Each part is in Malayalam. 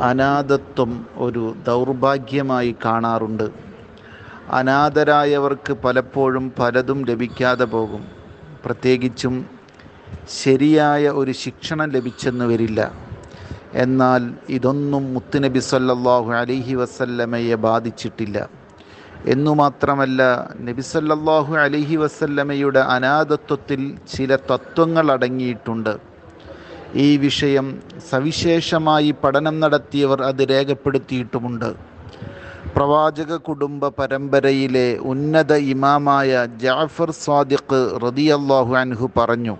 അനാഥത്വം ഒരു ദൗർഭാഗ്യമായി കാണാറുണ്ട്. അനാഥരായവർക്ക് പലപ്പോഴും പലതും ലഭിക്കാതെ പോകും. പ്രത്യേകിച്ചും ശരിയായ ഒരു ശിക്ഷണം ലഭിച്ചെന്ന് വരില്ല. എന്നാൽ ഇതൊന്നും മുത്തുനബി സല്ലാഹു അലൈഹി വസല്ലമയെ ബാധിച്ചിട്ടില്ല. എന്നു മാത്രമല്ല നബി സല്ലല്ലാഹു അലൈഹി വസല്ലമയുടെ അനാഥത്വത്തിൽ ചില തത്വങ്ങൾ അടങ്ങിയിട്ടുണ്ട്. ഈ വിഷയം സവിശേഷമായി പഠനം നടത്തിയവർ അത് രേഖപ്പെടുത്തിയിട്ടുമുണ്ട്. പ്രവാചക കുടുംബ പരമ്പരയിലെ ഉന്നത ഇമാമായ ജാഫർ സ്വാദിഖ് റതിയല്ലാഹു അൻഹു പറഞ്ഞു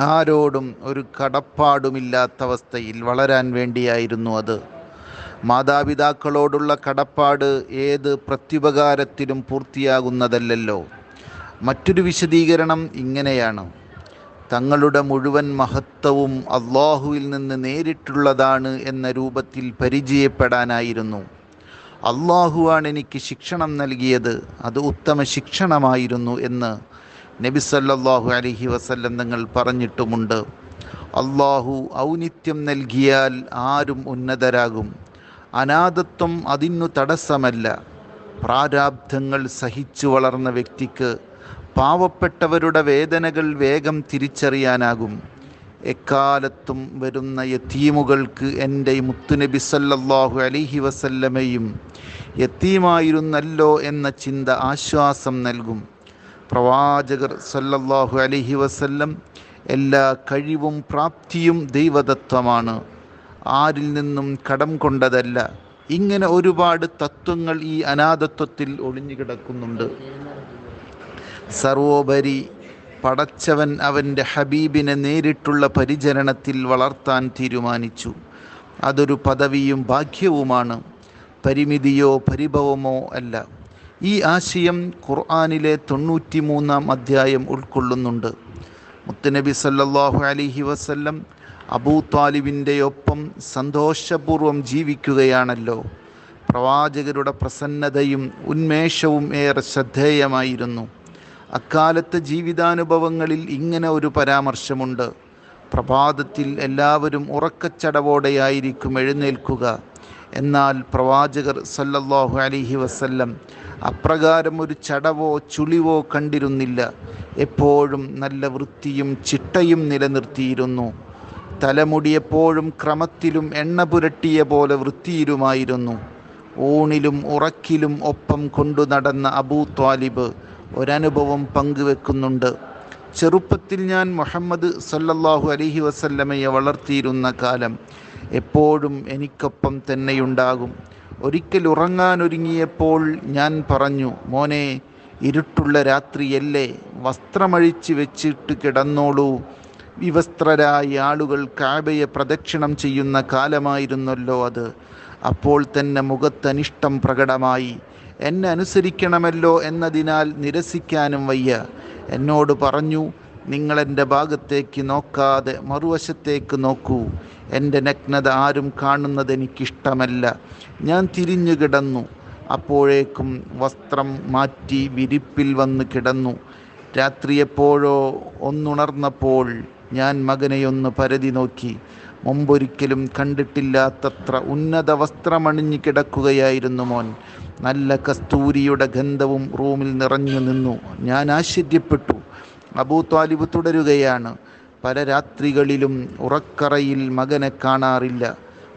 ആരോടും ഒരു കടപ്പാടുമില്ലാത്ത അവസ്ഥയിൽ വളരാൻ വേണ്ടിയായിരുന്നു അത്. മാതാപിതാക്കളോടുള്ള കടപ്പാട് ഏത് പ്രത്യുപകാരത്തിലും പൂർത്തിയാകുന്നതല്ലല്ലോ. മറ്റൊരു വിശദീകരണം ഇങ്ങനെയാണ്. തങ്ങളുടെ മുഴുവൻ മഹത്വവും അള്ളാഹുവിൽ നിന്ന് നേരിട്ടുള്ളതാണ് എന്ന രൂപത്തിൽ പരിചയപ്പെടാനായിരുന്നു. അള്ളാഹുവാണ് എനിക്ക് ശിക്ഷണം നൽകിയത് അത് ഉത്തമ ശിക്ഷണമായിരുന്നു എന്ന് നബി സല്ലല്ലാഹു അലൈഹി വസല്ലം തങ്ങൾ പറഞ്ഞിട്ടുമുണ്ട്. അള്ളാഹു ഔന്നിത്യം നൽകിയാൽ ആരും ഉന്നതരാകും. അനാഥത്വം അതിനു തടസ്സമല്ല. പ്രാരാബ്ധങ്ങൾ സഹിച്ചു വളർന്ന വ്യക്തിക്ക് പാവപ്പെട്ടവരുടെ വേദനകൾ വേഗം തിരിച്ചറിയാനാകും. എക്കാലത്തും വരുന്ന യത്തീമുകൾക്ക് എന്റെ മുത്തുനബി സല്ലല്ലാഹു അലിഹി വസല്ലമയും യത്തീമായിരുന്നല്ലോ എന്ന ചിന്ത ആശ്വാസം നൽകും. പ്രവാചകർ സല്ലല്ലാഹു അലിഹി വസല്ലം എല്ലാ കഴിവും പ്രാപ്തിയും ദൈവതത്വമാണ്. ആരിൽ നിന്നും കടം കൊണ്ടതല്ല ഇങ്ങനെ ഒരുപാട് തത്വങ്ങൾ ഈ അനാഥത്വത്തിൽ ഒളിഞ്ഞു കിടക്കുന്നുണ്ട് സർവോപരി പടച്ചവൻ അവന്റെ ഹബീബിനെ നേരിട്ടുള്ള പരിചരണത്തിൽ വളർത്താൻ തീരുമാനിച്ചു. അതൊരു പദവിയും ഭാഗ്യവുമാണ്. പരിമിതിയോ പരിഭവമോ അല്ല. ഈ ആശയം ഖുർആാനിലെ തൊണ്ണൂറ്റി മൂന്നാം അധ്യായം ഉൾക്കൊള്ളുന്നുണ്ട്. മുത്തനബി സല്ലാഹു അലിഹി വസല്ലം അബൂ താലിബിന്റെ ഒപ്പം സന്തോഷപൂർവം ജീവിക്കുകയാണല്ലോ. പ്രവാചകരുടെ പ്രസന്നതയും ഉന്മേഷവും ഏറെ ശ്രദ്ധേയമായിരുന്നു. അക്കാലത്തെ ജീവിതാനുഭവങ്ങളിൽ ഇങ്ങനെ ഒരു പരാമർശമുണ്ട്. പ്രഭാതത്തിൽ എല്ലാവരും ഉറക്കച്ചടവോടെയായിരിക്കും എഴുന്നേൽക്കുക. എന്നാൽ പ്രവാചകർ സല്ലല്ലാഹു അലൈഹി വസല്ലം അപ്രകാരം ഒരു ചടവോ ചുളിവോ കണ്ടിരുന്നില്ല. എപ്പോഴും നല്ല വൃത്തിയും ചിട്ടയും നിലനിർത്തിയിരുന്നു. തലമുടി എപ്പോഴും ക്രമത്തിലും എണ്ണ പുരട്ടിയ പോലെ വൃത്തിയിലുമായിരുന്നു. ഊണിലും ഉറക്കിലും ഒപ്പം കൊണ്ടു നടന്ന അബൂ ത്വാലിബ് ഒരനുഭവം പങ്കുവെക്കുന്നുണ്ട്. ചെറുപ്പത്തിൽ ഞാൻ മുഹമ്മദ് സല്ലല്ലാഹു അലൈഹി വസല്ലമയെ വളർത്തിയിരുന്ന കാലം എപ്പോഴും എനിക്കൊപ്പം തന്നെയുണ്ടാകും. ഒരിക്കൽ ഉറങ്ങാനൊരുങ്ങിയപ്പോൾ ഞാൻ പറഞ്ഞു മോനെ ഇരുട്ടുള്ള രാത്രിയല്ലേ? വസ്ത്രമഴിച്ച് വെച്ചിട്ട് കിടന്നോളൂ. വിവസ്ത്രരായ ആളുകൾ കാബയെ പ്രദക്ഷിണം ചെയ്യുന്ന കാലമായിരുന്നല്ലോ അത്. അപ്പോൾ തന്നെ മുഖത്തനിഷ്ടം പ്രകടമായി. എന്നെ അനുസരിക്കണമല്ലോ എന്നതിനാൽ നിരസിക്കാനും വയ്യ. എന്നോട് പറഞ്ഞു നിങ്ങൾ എന്റെ ഭാഗത്തേക്ക് നോക്കാതെ മറുവശത്തേക്ക് നോക്കൂ. എന്റെ നഗ്നത ആരും കാണുന്നത് എനിക്കിഷ്ടമല്ല. ഞാൻ തിരിഞ്ഞു കിടന്നു. അപ്പോഴേക്കും വസ്ത്രം മാറ്റി വിരിപ്പിൽ വന്ന് കിടന്നു. രാത്രിയെപ്പോഴോ ഒന്നുണർന്നപ്പോൾ ഞാൻ മകനെയൊന്ന് പരതി നോക്കി. മുമ്പൊരിക്കലും കണ്ടിട്ടില്ലാത്തത്ര ഉന്നത വസ്ത്രമണിഞ്ഞു കിടക്കുകയായിരുന്നു മോൻ. നല്ല കസ്തൂരിയുടെ ഗന്ധവും റൂമിൽ നിറഞ്ഞു നിന്നു. ഞാൻ ആശ്ചര്യപ്പെട്ടു. അബൂ താലിബ് തുടരുകയാണ്. പല രാത്രികളിലും ഉറക്കറയിൽ മകനെ കാണാറില്ല.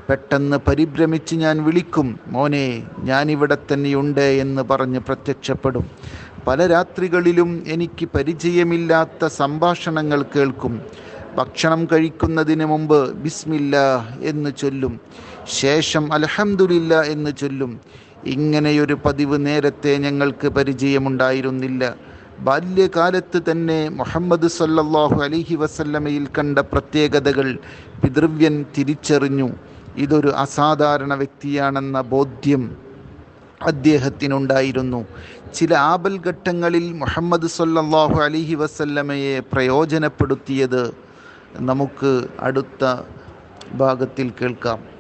പെട്ടെന്ന് പരിഭ്രമിച്ച് ഞാൻ വിളിക്കും മോനെ ഞാനിവിടെ തന്നെയുണ്ട് എന്ന് പറഞ്ഞ് പ്രത്യക്ഷപ്പെടും. പല രാത്രികളിലും എനിക്ക് പരിചയമില്ലാത്ത സംഭാഷണങ്ങൾ കേൾക്കും. ഭക്ഷണം കഴിക്കുന്നതിന് മുമ്പ് ബിസ്മില്ല എന്ന് ചൊല്ലും. ശേഷം അലഹമുല്ല എന്ന് ചൊല്ലും. ഇങ്ങനെയൊരു പതിവ് നേരത്തെ ഞങ്ങൾക്ക് പരിചയമുണ്ടായിരുന്നില്ല. ബാല്യകാലത്ത് തന്നെ മുഹമ്മദ് സല്ലല്ലാഹു അലൈഹി വസല്ലമയിൽ കണ്ട പ്രത്യേകതകൾ പിതൃവ്യൻ തിരിച്ചറിഞ്ഞു. ഇതൊരു അസാധാരണ വ്യക്തിയാണെന്ന ബോധ്യം അദ്ദേഹത്തിനുണ്ടായിരുന്നു. ചില ആപൽഘട്ടങ്ങളിൽ മുഹമ്മദ് സല്ലാഹു അലൈഹി വസല്ലമയെ പ്രയോജനപ്പെടുത്തിയത് നമുക്ക് അടുത്ത ഭാഗത്തിൽ കേൾക്കാം.